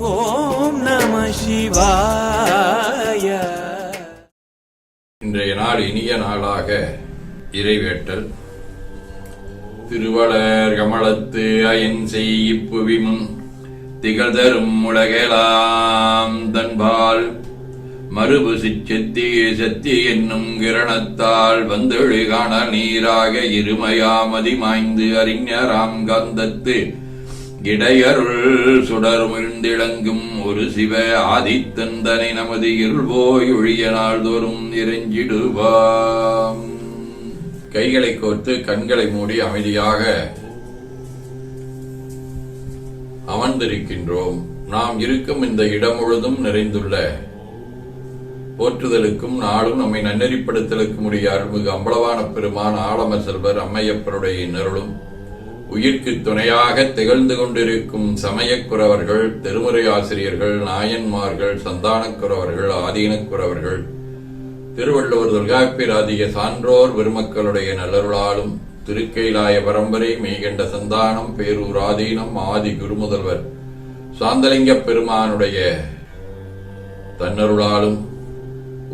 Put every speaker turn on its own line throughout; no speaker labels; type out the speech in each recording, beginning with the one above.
ஓம் நம சிவாய.
இன்றைய நாள் இனிய நாளாக இறைவேட்டல். திருவளர் கமலத்து அயன் செய்யிப்புவி திகழ்தரும் உலகெலாம் தன்பால். மறுபு சிச்செத்தி செத்தி என்னும் கிரணத்தால் வந்தெழுகான நீராக இருமையாமதி மாய்ந்து அறிஞராம் கந்தத்து. இடையருள் சுடர்மிழ்ந்திளங்கும் ஒரு சிவ ஆதித்தந்தனை நமது இருள்போய் ஒழிய நாள்தோறும் இறைஞ்சிடுவாம். கைகளை கோர்த்து கண்களை மூடி அமைதியாக அமர்ந்திருக்கின்றோம். நாம் இருக்கும் இந்த இடம் முழுதும் நிறைந்துள்ள போற்றுதலுக்கும் நாளும் நம்மை நன்னெறிப்படுத்தலுக்கும் உடைய அருள்மிகு அம்பளவான பெருமான் ஆலம செல்வர் அம்மையப்பருடைய நருளும் உயிர்க்கு துணையாக திகழ்ந்து கொண்டிருக்கும் சமயக்குறவர்கள் திருமுறை ஆசிரியர்கள் நாயன்மார்கள் சந்தானக்குறவர்கள் ஆதீனக்குறவர்கள் திருவள்ளுவர் துர்காப்பிராதிய சான்றோர் பெருமக்களுடைய நல்லருளாலும் திருக்கைலாய பரம்பரை மெய்கண்ட சந்தானம் பேரூர் ஆதீனம் ஆதி குருமுதல்வர் சாந்தலிங்க பெருமானுடைய தன்னருளாலும்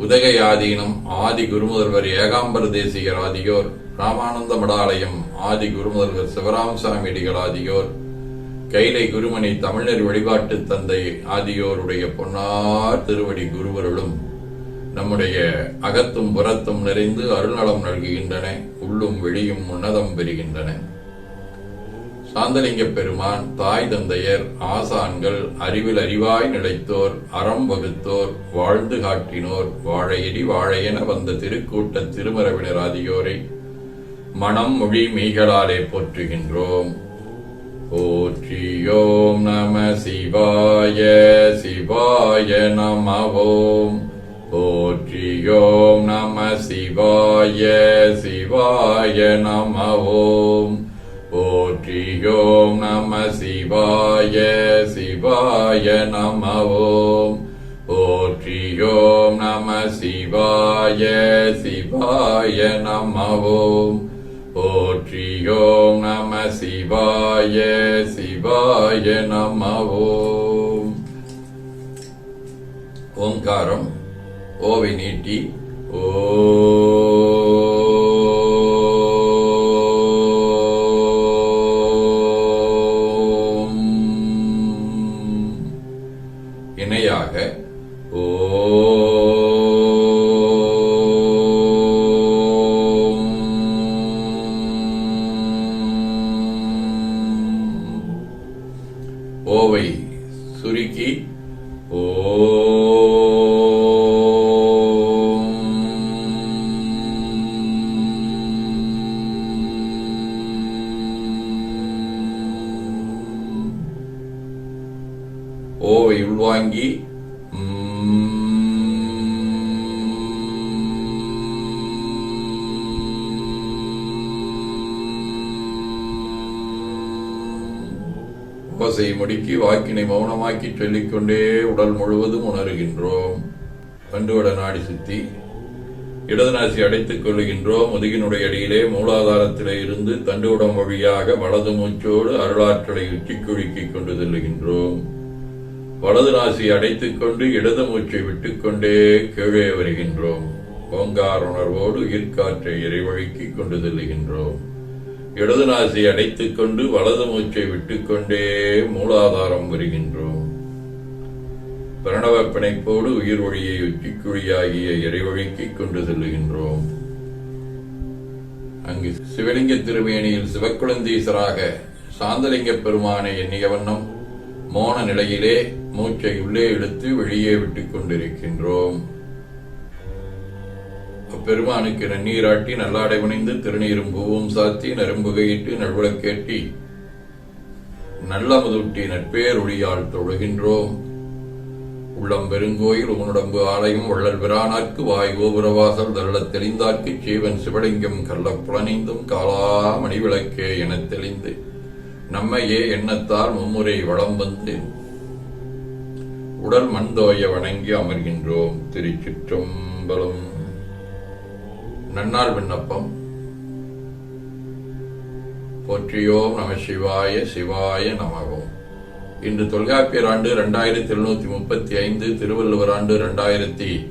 உதகையாதீனம் ஆதி குருமுதல்வர் ஏகாம்பர தேசிகர் ஆதியோர் ராமானந்த மடாலயம் ஆதி குருமுதல்வர் சிவராமசாமி அடிகள் ஆதியோர் கைலை குருமணி தமிழர் வழிபாட்டு தந்தை ஆதியோருடைய பொன்னார் திருவடி குருவருளும் நம்முடைய அகத்தும் புறத்தும் நிறைந்து அருள்நலம் நல்குகின்றன உள்ளும் வெளியும் உன்னதம் பெறுகின்றன. சாந்தலிங்க பெருமான் தாய் தந்தையர் ஆசான்கள் அறிவில் அறிவாய் நிலைத்தோர் அறம் வகுத்தோர் வாழ்ந்து காட்டினோர் வாழையடி வாழையென வந்த திருக்கூட்ட திருமரவினர் ஆதியோரை மனம் மொழி மெய்களாலே போற்றுகின்றோம். போற்றியோம் நம சிவாய சிவாய நமவோம். போற்றியோம் நம சிவாய சிவாய நமவோம். ஓம் போற்றியோம் நம சிவாய சிவாய நம ஓம் போற்றியோம் நம சிவாய சிவாய நம ஓம் போற்றியோம் நம சிவாய சிவாய நம ஓம் ஓங்காரம் ஓவை நீட்டி ஓ. ஓவை உள்வாங்கி ஓசை முடுக்கி வாக்கினை மௌனமாக்கி சொல்லிக்கொண்டே உடல் முழுவதும் உணர்கின்றோம். கண்டுவட நாடி சுத்தி இடது நாசி அடைத்துக் கொள்ளுகின்றோம். முதுகினுடைய அடியிலே மூலாதாரத்திலே இருந்து தண்டுவடம் வழியாக வலது மூச்சோடு அருளாற்றலை உச்சிக்குழுக்கிக் கொண்டு செல்லுகின்றோம். வலது நாசி அடைத்துக் கொண்டு இடது மூச்சை விட்டுக்கொண்டே கீழே வருகின்றோம். கோங்கார் உணர்வோடு உயிர்காற்றை இறைவழுக்கிக் கொண்டு செல்லுகின்றோம். இடது நாசி அடைத்துக் கொண்டு வலது மூச்சை விட்டுக்கொண்டே மூலாதாரம் வருகின்றோம். பிரணவ பிணைப்போடு உயிர் ஒளியை உச்சிக்குழியாகிய இறைவழிக்கிக் கொண்டு செல்லுகின்றோம். அங்கு சிவலிங்க திருமேனியில் சிவக்குழந்தீசராக சாந்தலிங்க பெருமானை எண்ணிய வண்ணம் மோன நிலையிலே மூச்சை உள்ளே இழுத்து வெளியே விட்டுக் கொண்டிருக்கின்றோம். அப்பெருமானுக்கு நன்னீராட்டி நல்லாடை புனைந்து திருநீரும் பூவும் சாத்தி நரும்புகையிட்டு நல்விளக்கேட்டி நல்ல முதுட்டி நட்பேருளியால் தொழுகின்றோம். உள்ளம் பெருங்கோயில் உன்னுடம்பு ஆலயம் வள்ளல் பிரானார்க்கு வாய் கோபுரவாசல் தருள தெளிந்தாக்கு ஜீவன் சிவலிங்கம் கள்ள புலனைந்தும் காலா மணிவிளக்கே எனத் தெளிந்து நம்மையே எண்ணத்தால் மும்முறை வளம் வந்து உடல் மண்தோய வணங்கி அமர்கின்றோம். திருச்சிற்றம்பலம். நன்னாள் விண்ணப்பம். போற்றியோம் நம சிவாய சிவாய நமகோம். இன்று தொல்காப்பியர் ஆண்டு இரண்டாயிரத்தி எழுநூத்தி முப்பத்தி ஐந்து திருவள்ளுவர் ஆண்டு இரண்டாயிரத்தி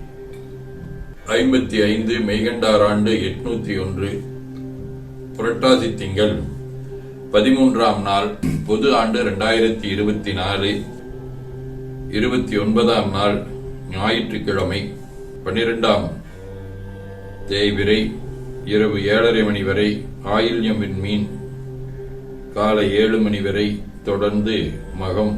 ஐம்பத்தி ஐந்து மெய்கண்டார் ஆண்டு எட்நூத்தி ஒன்று. புரட்டாசி திங்கள் பதிமூன்றாம் நாள் பொது ஆண்டு இரண்டாயிரத்தி இருபத்தி நாலு. இருபத்தி ஒன்பதாம் நாள் ஞாயிற்றுக்கிழமை பன்னிரெண்டாம் தேய்விரை இரவு ஏழரை மணி வரை ஆயில்யம் மீன் காலை ஏழு மணி வரை தொடர்ந்து மகம்.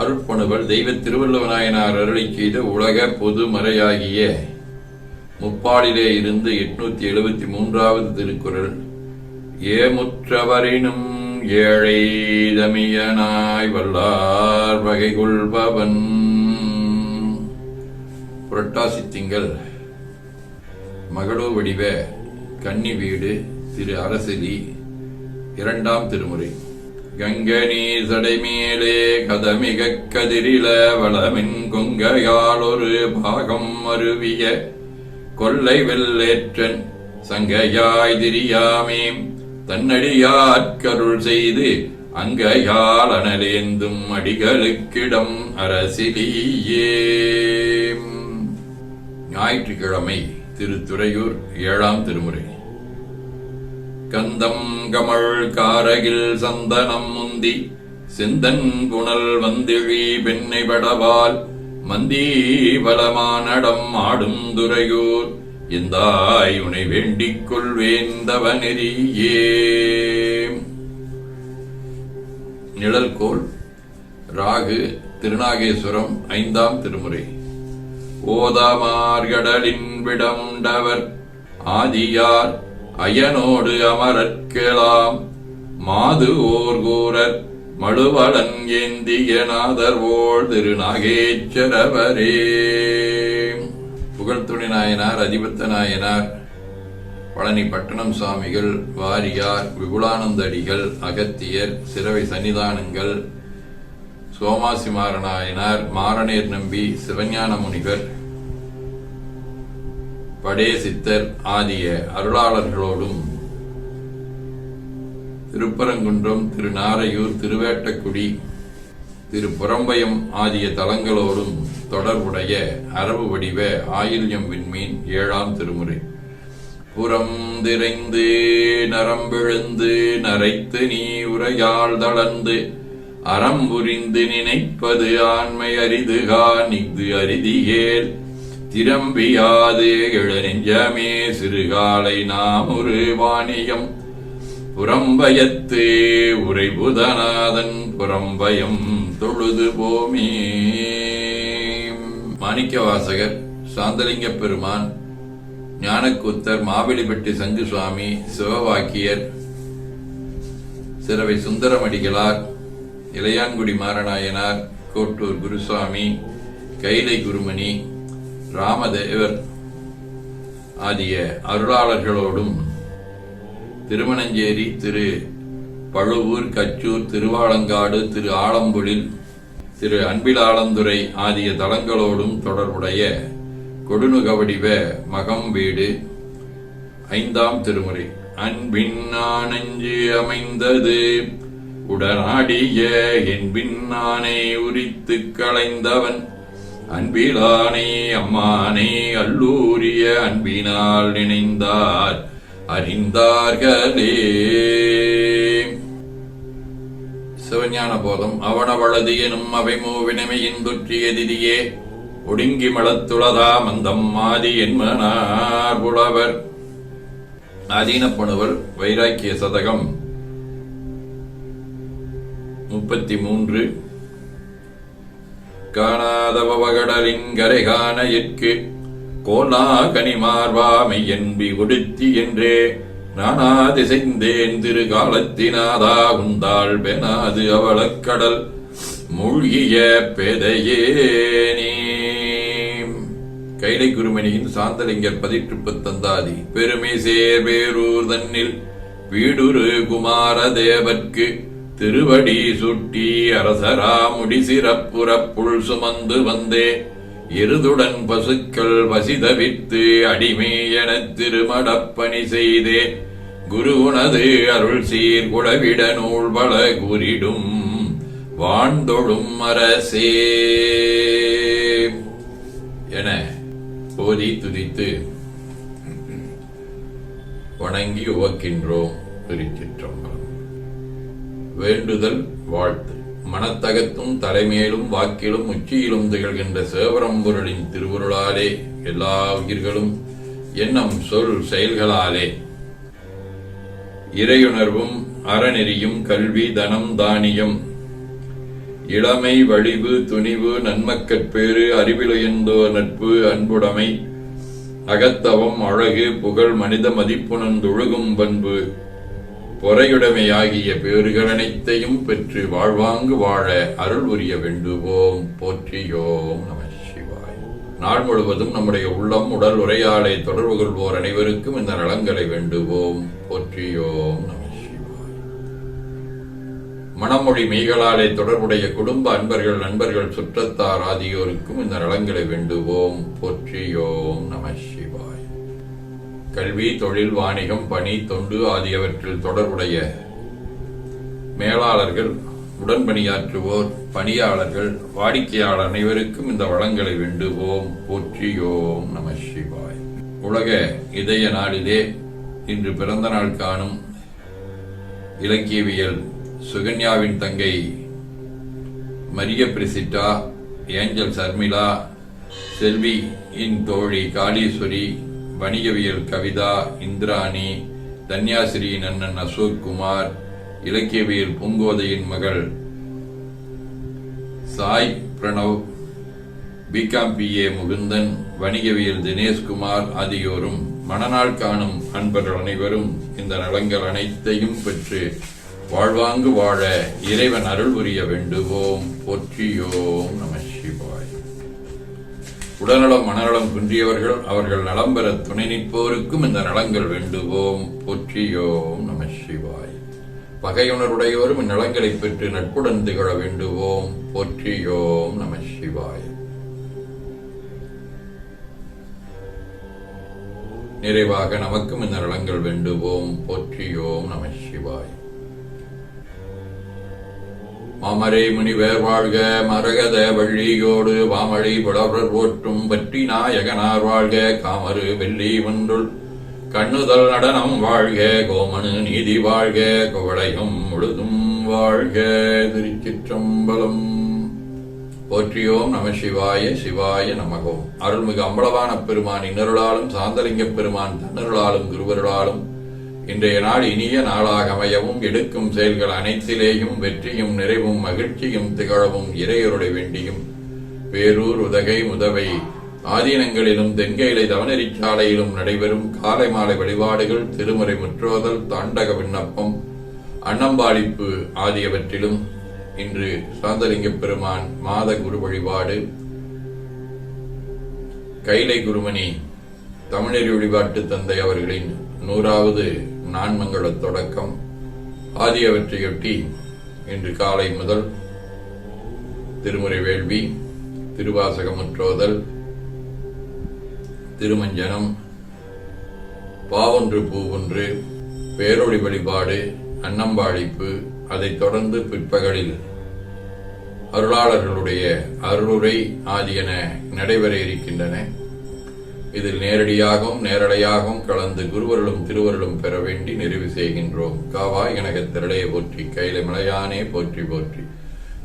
அருட்பணுவல் தெய்வ திருவள்ளுவநாயனார் அருளி செய்த உலக பொது மறையாகிய முப்பாடிலே இருந்து எட்நூத்தி எழுபத்தி மூன்றாவது திருக்குறள் ஏமுற்றவரினும் ஏழை தமியனாய் வல்லார் வகை கொள்பவன் புரட்டாசி திங்கள். மகளோ வடிவ கன்னி வீடு திரு அரசலி இரண்டாம் திருமுறை. கங்கனி சடைமேலே கதமிக கதிரில வளமின் கொங்கையால் ஒரு பாகம் அருவிய கொல்லை வெள்ளேற்றன் சங்கையாய் திரியாமேம். தன்னடியாற்கருள் செய்து அங்கையால் அனலேந்தும் அடிகளுக்கிடம் அரசிலியே. ஞாயிற்றுக்கிழமை திருத்துறையூர் ஏழாம் திருமுறை. கந்தம் கமழ் காரகில் சந்தனம் முந்தி செந்தன் புனல் வந்திழி பெண்ணை படவால் மந்தி பலமானடம் ஆடும் துறையூர். இந்த உனை வேண்டிக் கொள்வேந்தவனெறியே நிழல்கோள் ராகு திருநாகேஸ்வரம் ஐந்தாம் திருமுறை. ஓதமார்கடலின் விடமுண்டவர் ஆதியார் அயனோடு அமரற்கலாம். மாது ஓர் கூரர் மழுவளன் ஏந்திய நாதர்வோள் திருநாகேச்சரவரே புகழ்துணை நாயனார் அதிபத்த நாயனார் பழனி பட்டணம் சுவாமிகள் வாரியார் விபுலானந்தடிகள் அகத்தியர் சிறவை சன்னிதானங்கள் சோமாசி மாறநாயனார் மாரணேர் நம்பி சிவஞான முனிவர் படே சித்தர் ஆகிய அருளாளர்களோடும் திருப்பரங்குன்றம் திருநாரையூர் திருவேட்டக்குடி திரு புறம்பயம் ஆகிய தலங்களோடும் தொடர்புடைய அரபு வடிவ ஆயில்யம் விண்மீன் ஏழாம் திருமுறை. புறம் திரைந்து நரம்பெழுந்து நரைத்து நீ உரையால் தளர்ந்து அறம் புரிந்து நினைப்பது ஆண்மை அரிதுகா நிது அரிதியேல் திரம்பியாது எழு நெஞ்சமே சிறுகாலை நாம் ஒரு வாணியம் புறம்பயத்து உரைபுதநாதன் புறம்பயம் தொழுது போமே. மாணிக்க வாசகர் சாந்தலிங்க பெருமான் ஞானக்கூத்தர் மாவெளிப்பட்டி சங்கு சுவாமி சிவவாக்கியர் சிறவை சுந்தரமடிகளார் இளையான்குடி மாரநாயனார் கோட்டூர் குருசுவாமி கைலை குருமணி ராமதேவர் ஆகிய அருளாளர்களோடும் திருமணஞ்சேரி திரு பழுவூர் கச்சூர் திருவாலங்காடு திரு ஆலம்பொழில் திரு அன்பிலாளந்துறை ஆகிய தளங்களோடும் தொடர்புடைய கொடுநுகவடிவ மகம் வீடு ஐந்தாம் திருமுறை. அன்பின்னானஞ்சு அமைந்தது. உடனாடிய என்பின்னானை உரித்து களைந்தவன். அன்பிலானே அம்மானே அல்லூரிய அன்பினால் நினைந்தார். அறிந்தார்களே. சிவஞான போதம் அவனவளது எனும் அவைமூவினமையின் திதியே ஒடுங்கி மலத்துளதா மந்தம் மாதி என்மனார் புலவர் ஆதீனப்பணுவர் வைராக்கிய சதகம். முப்பத்தி மூன்று காணாதவகடலின் கரை காண எற்கு கோலா கனிமார்வாமை என்பி ஒடுத்தி என்றே. நானா திசைந்தேன் திரு காலத்தினாதா உந்தாள் பெனாது அவளக்கடல் மூழ்கிய பெதையேனே கைலை குருமணியின் சாந்தலிங்கர் பதிற்றுப்பு தந்தாதி பெருமை சேர் பேரூர் தன்னில் வீடுரு குமார தேவர்க்கு திருவடி சுட்டி அரசரா முடிசிறப்புறப்புள் சுமந்து வந்தே. இருதுடன் பசுக்கள் வசிதவித்து அடிமை எனத் திருமடப்பணி செய்தே. குருவுனது அருள் சீர் குடவிட நூல் பல கூறிடும். வாழ்ந்தொழும் அரசே. என போதி துதித்து வணங்கி உவக்கின்றோம் திருச்சிற்றம்பலம். வேண்டுதல் வாழ்த்து. மனத்தகத்தும் தலைமையிலும் வாக்கிலும் உச்சியிலும் திகழ்கின்ற சேவரம்பொருளின் திருவுருளாலே எல்லா உயிர்களும் எண்ணம் சொல் செயல்களாலே. இறையுணர்வும் அறநெறியும் கல்வி தனம் தானியம். இளமை வடிவு துணிவு நன்மக்கட்பேறு அறிவிலுயர்ந்தோ நட்பு அன்புடைமை அகத்தவம் அழகு புகழ் மனித மதிப்புணர்ந்தொழுகும் பண்பு பொறையுடைமையாகிய பேறுகள் அனைத்தையும் பெற்று வாழ்வாங்கு வாழ அருள் உரிய வேண்டுவோம். போற்றியோம் நம சிவாய். நாள் முழுவதும் நம்முடைய உள்ளம் உடல் உரையாடை தொடர்பு கொள்வோர் அனைவருக்கும் இந்த நலங்களை வேண்டுவோம். போற்றியோம் நம மனமொழி மெய்களாலே தொடர்புடைய குடும்ப அன்பர்கள் நண்பர்கள் சுற்றத்தார் ஆகியோருக்கும் இந்த நலங்களை வேண்டுவோம். போற்றியோம் நம சிவாய். கல்வி தொழில் வாணிகம் பணி தொண்டு ஆகியவற்றில் தொடர்புடைய மேலாளர்கள் உடன்பணியாற்றுவோர் பணியாளர்கள் வாடிக்கையாளர் அனைவருக்கும் இந்த வளங்களை வேண்டுவோம். போற்றியோம் நம சிவாய். உலக இதய நாளிலே இன்று பிறந்த நாள் காணும் இலக்கியவியல் சுகன்யாவின் தங்கை மரிய பிரிசிட்டா ஏஞ்சல் சர்மிளா செல்வி இன் தோழி காளீஸ்வரி வணிகவியல் கவிதா இந்திராணி தன்யாசிரியின் அண்ணன் அசோக் குமார் இலக்கியவியல் பூங்கோதையின் மகள் Sai Pranav BCom B. A. Mukundan வணிகவியல் தினேஷ்குமார் ஆகியோரும் மணநாள் காணும் அன்பர்கள் அனைவரும் இந்த நலங்கள் அனைத்தையும் பெற்று வாழ்வாங்கு வாழ இறைவன் அருள் புரிய வேண்டுவோம். போற்றியோம் நம சிவாய். உடல்நலம் மனநலம் குன்றியவர்கள் அவர்கள் நலம் பெற துணை நிற்போருக்கும் இந்த நலங்கள் வேண்டுவோம். போற்றியோம் நம சிவாய். பகையுணருடையோரும் இந்நலங்களை பெற்று நட்புடன் திகழ வேண்டுவோம். போற்றியோம் நம சிவாய். நிறைவாக நமக்கும் இந்த நலங்கள் வேண்டுவோம். போற்றியோம் நம சிவாய். மாமரை முனிவர் வாழ்க மரகத வள்ளியோடு வாமழி புலவர் போற்றும் பற்றி நாயகனார் வாழ்க காமரு வெள்ளி ஒன்றுள் கண்ணுதல் நடனம் வாழ்க கோமனு நீதி வாழ்க குவளையும் முழுதும் வாழ்க திருச்சிற்றம்பலம். போற்றியோம் நம சிவாய சிவாய நமகோம். அருள்மிகு அம்பலவான பெருமான் இன்னருளாலும் சாந்தலிங்க பெருமான் தன்னருளாலும் குருவருளாலும் இன்றைய நாள் இனிய நாளாக அமையவும் எடுக்கும் செயல்கள் அனைத்திலேயும் வெற்றியும் நிறைவும் மகிழ்ச்சியும் திகழவும் இறையருடைய வேண்டியும். பேரூர் உதகை முதவை ஆதீனங்களிலும் தென்கையிலை தவனரிச்சாலையிலும் நடைபெறும் காலை மாலை வழிபாடுகள் திருமுறை முற்றோதல் தாண்டக விண்ணப்பம் அன்னம்பாளிப்பு ஆகியவற்றிலும் இன்று சாந்தலிங்க பெருமான் மாத குரு வழிபாடு கைலை குருமணி தமிழறி வழிபாட்டு தந்தை அவர்களின் நூறாவது நான்மங்கள தொடக்கம் ஆகியவற்றையொட்டி இன்று காலை முதல் திருமுறை வேள்வி திருவாசகமுற்றோதல் திருமஞ்சனம். பாவொன்று பூவொன்று பேரொழி வழிபாடு அன்னம்பாழிப்பு அதைத் தொடர்ந்து பிற்பகலில். அருளாளர்களுடைய அருளுரை ஆகியன நடைபெற இருக்கின்றன. இதில் நேரடியாகவும் நேரடியாகவும் கலந்து குருவர்களும் திருவருளும் பெற வேண்டி நிறைவு செய்கின்றோம். காவாய் எனகத் திரளையை போற்றி கையில மலையானே போற்றி போற்றி.